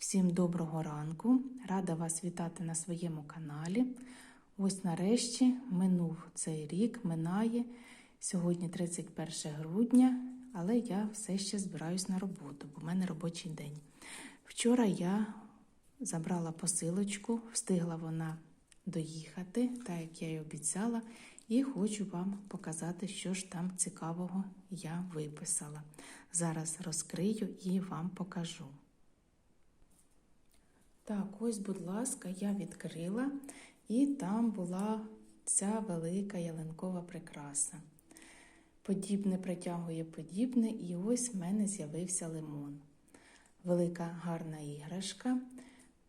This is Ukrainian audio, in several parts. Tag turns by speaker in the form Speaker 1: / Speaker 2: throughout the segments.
Speaker 1: Всім доброго ранку! Рада вас вітати на своєму каналі. Ось нарешті минув цей рік, минає. Сьогодні 31 грудня, але я все ще збираюсь на роботу, бо в мене робочий день. Вчора я забрала посилочку, встигла вона доїхати, так як я й обіцяла, і хочу вам показати, що ж там цікавого я виписала. Зараз розкрию і вам покажу. Так, ось, будь ласка, я відкрила, і там була ця велика ялинкова прикраса. Подібне притягує подібне, і ось в мене з'явився лимон. Велика гарна іграшка.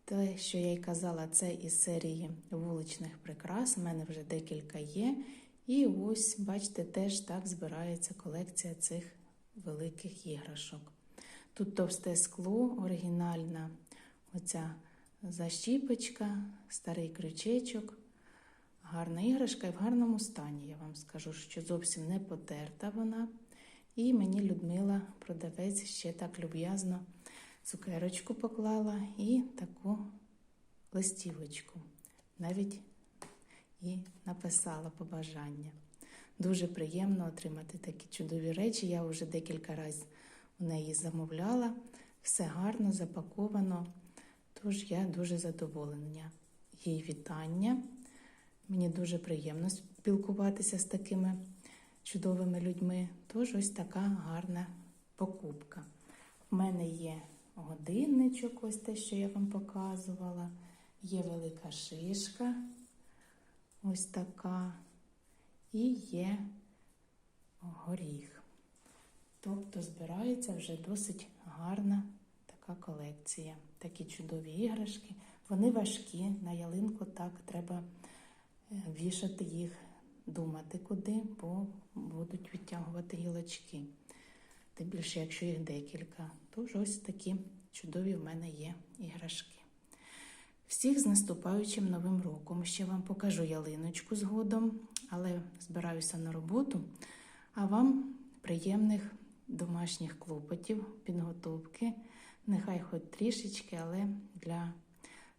Speaker 1: Те, що я й казала, це із серії вуличних прикрас. У мене вже декілька є. І ось, бачите, теж так збирається колекція цих великих іграшок. Тут товсте скло, оригінальна оця защіпочка, старий крючечок. Гарна іграшка і в гарному стані. Я вам скажу, що зовсім не потерта вона. І мені Людмила, продавець, ще так люб'язно цукерочку поклала і таку листівочку. Навіть і написала побажання. Дуже приємно отримати такі чудові речі. Я вже декілька разів у неї замовляла. Все гарно запаковано. Тож я дуже задоволена. Їй вітання. Мені дуже приємно спілкуватися з такими чудовими людьми. Тож ось така гарна покупка. У мене є годинничок, ось те, що я вам показувала. Є велика шишка, ось така, і є горіх. Тобто збирається вже досить гарна така колекція. Такі чудові іграшки. Вони важкі, на ялинку так треба вішати їх, думати куди, бо будуть відтягувати гілочки. Тим більше, якщо їх декілька. Тож ось такі чудові в мене є іграшки. Всіх з наступаючим новим роком. Ще вам покажу ялиночку згодом, але збираюся на роботу. А вам приємних домашніх клопотів, підготовки. Нехай хоч трішечки, але для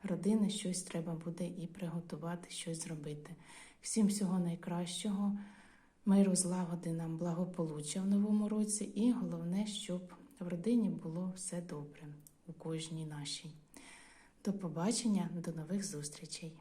Speaker 1: родини щось треба буде і приготувати, щось зробити. Всім всього найкращого, миру, злагоди нам, благополуччя в новому році, і головне, щоб в родині було все добре у кожній нашій. До побачення, до нових зустрічей!